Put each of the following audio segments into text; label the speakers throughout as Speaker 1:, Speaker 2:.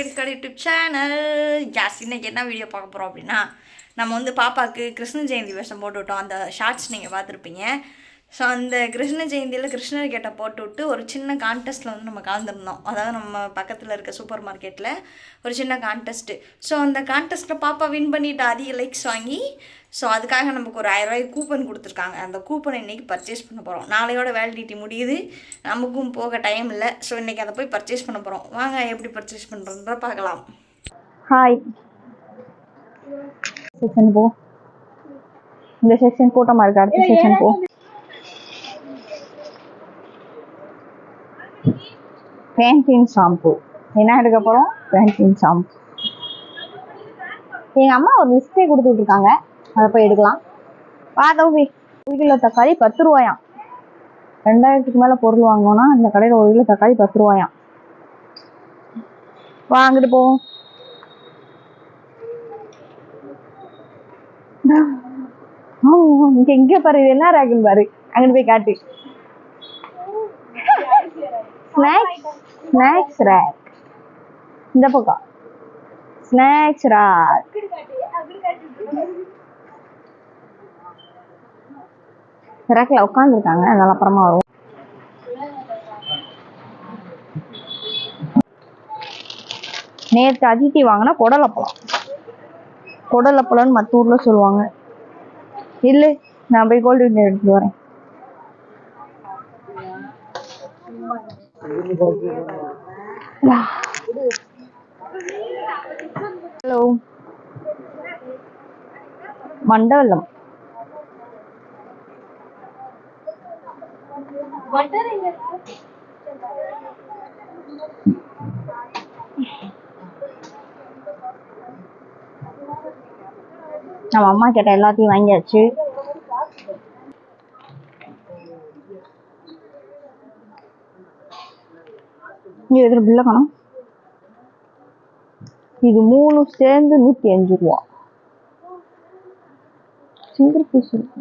Speaker 1: கிடுக்கடை YouTube channel. யாஸ் இன்னைக்கு என்ன video பார்க்க போகிறோம் அப்படின்னா நம்ம வந்து பாப்பாவுக்கு கிருஷ்ண ஜெயந்தி வேஷம் போட்டுவிட்டோம். அந்த ஷார்ட்ஸ் நீங்கள் பார்த்துருப்பீங்க. ஸோ அந்த கிருஷ்ண ஜெயந்தியில் கிருஷ்ணர் கேட்ட போட்டு விட்டு ஒரு சின்ன கான்டெஸ்ட்டில் வந்து நம்ம கலந்துருந்தோம். அதாவது நம்ம பக்கத்தில் இருக்க சூப்பர் மார்க்கெட்டில் ஒரு சின்ன கான்டெஸ்ட்டு ஸோ அந்த கான்டெஸ்ட்டில் பாப்பா வின் பண்ணிவிட்டு அதிக லைக்ஸ் வாங்கி ஸோ அதுக்காக நமக்கு ஒரு ஆயிரரூவாய் கூப்பன் கொடுத்துருக்காங்க. அந்த கூப்பனை இன்றைக்கி பர்ச்சேஸ் பண்ண போகிறோம் நாளையோட வேலிடிட்டி முடியுது. நமக்கும் போக டைம் இல்லை. ஸோ இன்றைக்கி அதை போய் பர்ச்சேஸ் பண்ண போகிறோம் வாங்க எப்படி பர்ச்சேஸ் பண்ணுறோன்ற பார்க்கலாம்.
Speaker 2: ஹாய் செக்ஷன் போ. இந்த செக்ஷன் கூட்டமாக இருக்குது அடுத்த செக்ஷன் போ. பேண்டின் ஷாம்பு என்ன எடுக்க போகிறோம் பேண்டின் ஷாம்பு எங்க அம்மா ஒரு லிஸ்டே கொடுத்து விட்டுருக்காங்க அதை போய் எடுக்கலாம். வா ஒரு கிலோ தக்காளி பத்து ரூபாயாம். ரெண்டாயிரத்துக்கு மேல பொருள் வாங்கணும்னா இந்த கடையில ஒரு கிலோ தக்காளி பத்து ரூபாயாம். வாங்கிட்டு போவோம். இங்க எங்க பாரு இது என்ன ரேக்குன்னு பாரு. அங்கிட்டு போய் காட்டு. ஸ்நாக்ஸ் ஸ்நாக்ஸ் ரேக் இந்த பக்கம். ஸ்நாக்ஸ் ரேக் ரேக்கில் உட்காந்துருக்காங்க அதனால அப்புறமா வரும் நேற்று அதித்தி வாங்கினா குடலப்பழம். குடலப்பழம்னு மற்ற ஊரில் சொல்லுவாங்க. இல்லை நான் போய் கோல்டு எடுத்துகிட்டு வரேன். வரேன் ஹலோ மண்டலம் நம்ம அம்மா கேட்ட எல்லாத்தையும் வாங்கியாச்சு இங்கே எதிர பில்ல காணும்? இது மூணு சேர்ந்து நூற்றி அஞ்சு ரூபா. சிங்கிள் பீஸ் இருக்கு.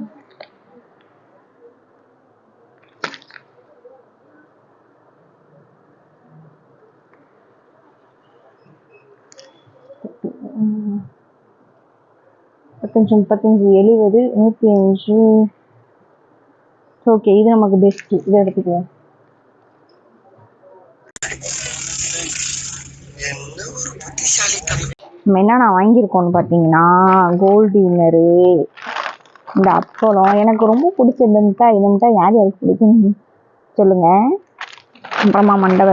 Speaker 2: முப்பத்தஞ்சு முப்பத்தஞ்சு எழுபது நூற்றி அஞ்சு. ஓகே இது நமக்கு பெஸ்ட்டு இதை எடுத்துக்குவோம் நம்ம என்னென்ன வாங்கியிருக்கோம்னு பார்த்தீங்கன்னா கோல்டு டின்னரு இந்த அப்பளம் எனக்கு ரொம்ப பிடிச்ச இந்த மிட்டாய் இந்த மிட்டாய் யார் யாருக்கு பிடிக்கும் சொல்லுங்க. அப்புறமா மண்டை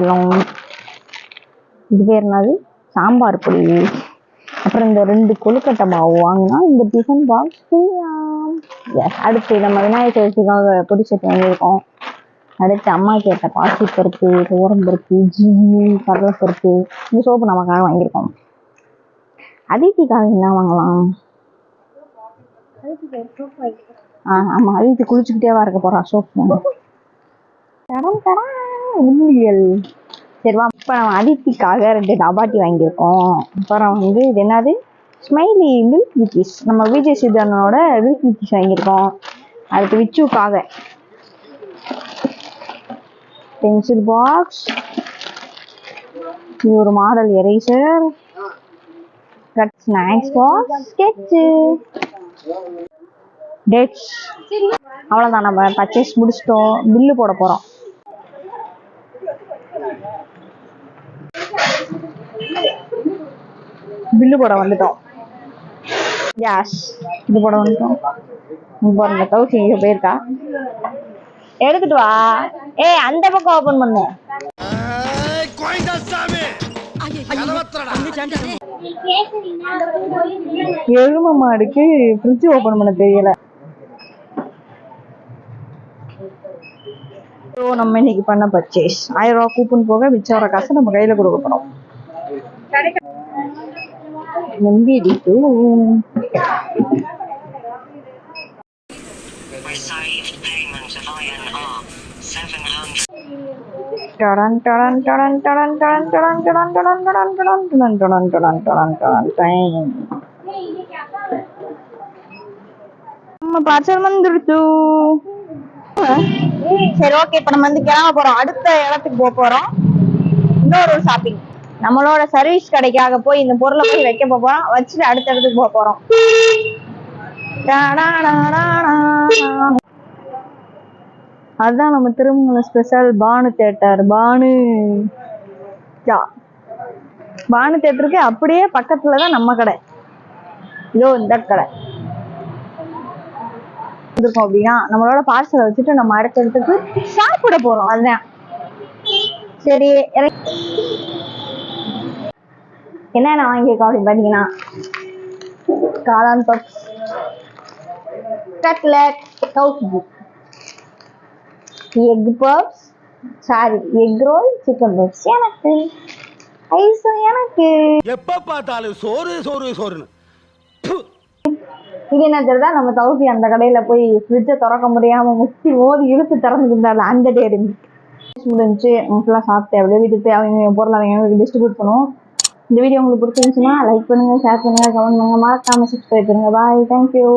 Speaker 2: இது பேர் என்னது? சாம்பார் பொடி. அப்புறம் இந்த ரெண்டு கொழுக்கட்டை மாவு வாங்கினா இந்த டிஃபன் பாக்ஸ் அடுத்து நம்ம விநாயகர் சதுர்த்திக்காக பொடி சட்டி வாங்கியிருக்கோம். அடுத்து அம்மா கேட்ட பாசிப்பருப்பு துவரம்பருப்பு ஜீனி கடலைப்பருப்பு இந்த சோப்பு நமக்காக வாங்கியிருக்கோம். அதித்திக்காக என்ன வாங்கலாம்? ஆ ஆமாம் அதித்தி குளிச்சுக்கிட்டேவா இருக்க போறா சோப்பு தடம் தடம் உண்மையல் சரிவா இப்போ நம்ம அதித்திக்காக ரெண்டு டபாட்டி வாங்கியிருக்கோம். அப்புறம் வந்து இது என்னது? ஸ்மைலி மில்க் விக்கிஸ் நம்ம விஜய் சிதனோட மில்க் விக்கிஸ் வாங்கியிருக்கோம். அடுத்து விச்சுக்காக. பென்சில் பாக்ஸ் இது ஒரு model eraser cut snacks box sketch dates அவ்வளோதான் நம்ம பர்ச்சேஸ் முடிச்சிட்டோம். பில்லு போட போகிறோம் பில்லு போட வந்துட்டோம். யாஸ் இது போட வந்துட்டோம். பாருங்க தௌசி இங்கே போயிருக்கா? எடுத்துட்டு வா. ஏய் அந்த பக்கம் ஓபன் பண்ணு. எரும மாடுக்கு ஃப்ரிட்ஜ் ஓபன் பண்ண தெரியல. ஸோ நம்ம இன்னைக்கு பண்ண பர்ச்சேஸ் ஆயிரம் ரூபா கூப்பன் போக மிச்சம் வர காசை நம்ம கையில கொடுக்க போறோம். நம்பிடிட்டு
Speaker 3: Received payment of INR 700.
Speaker 2: டடன் டடன் டடன் டடன் டடன் நம்ம சரி ஓகே இப்போ நம்ம வந்து கிளம்ப போறோம் அடுத்த இடத்துக்கு போக போறோம் இன்னொரு ஷாப்பிங் நம்மளோட சர்வீஸ் கடைக்காக போய் இந்த பொருளை போய் வைக்க போறோம் வச்சுட்டு அடுத்த இடத்துக்கு போக போறோம் அதுதான் நம்ம திருமங்கலம் ஸ்பெஷல் பானு தேட்டர் பானு பானு தேட்டருக்கு அப்படியே பக்கத்துல தான் நம்ம கடை. இதோ இந்த கடை. இருக்கோம் அப்படின்னா நம்மளோட பார்சலை வச்சுட்டு நம்ம அடுத்த இடத்துக்கு சாப்பிட போறோம். அதுதான். சரி என்னென்ன வாங்கியிருக்கோம் அப்படின்னு பார்த்தீங்கன்னா காளான் puffs cutlet Kousi egg puffs sorry egg roll chicken puffs எனக்கு. ஐஸும் எனக்கு.
Speaker 4: எப்ப பார்த்தாலும் சோறு சோறு சோறுன்னு.
Speaker 2: இது என்ன தெரியுதா? நம்ம தௌசி அந்த கடையில போய் ஃப்ரிட்ஜை திறக்க முடியாம முட்டி மோதி இழுத்து திறந்துருந்தால அந்த டேரி முடிஞ்சு ஃபுல்லாக சாப்பிட்டு அப்படியே வீட்டுக்கு போய் அவங்க பொருள் அவங்க டிஸ்ட்ரிபியூட் பண்ணுவோம். இந்த வீடியோ உங்களுக்கு பிடிச்சிருந்துச்சுன்னா லைக் பண்ணுங்க ஷேர் பண்ணுங்க கமெண்ட் பண்ணுங்க. மறக்காம சப்ஸ்கிரைப் பண்ணுங்க. Bye thank you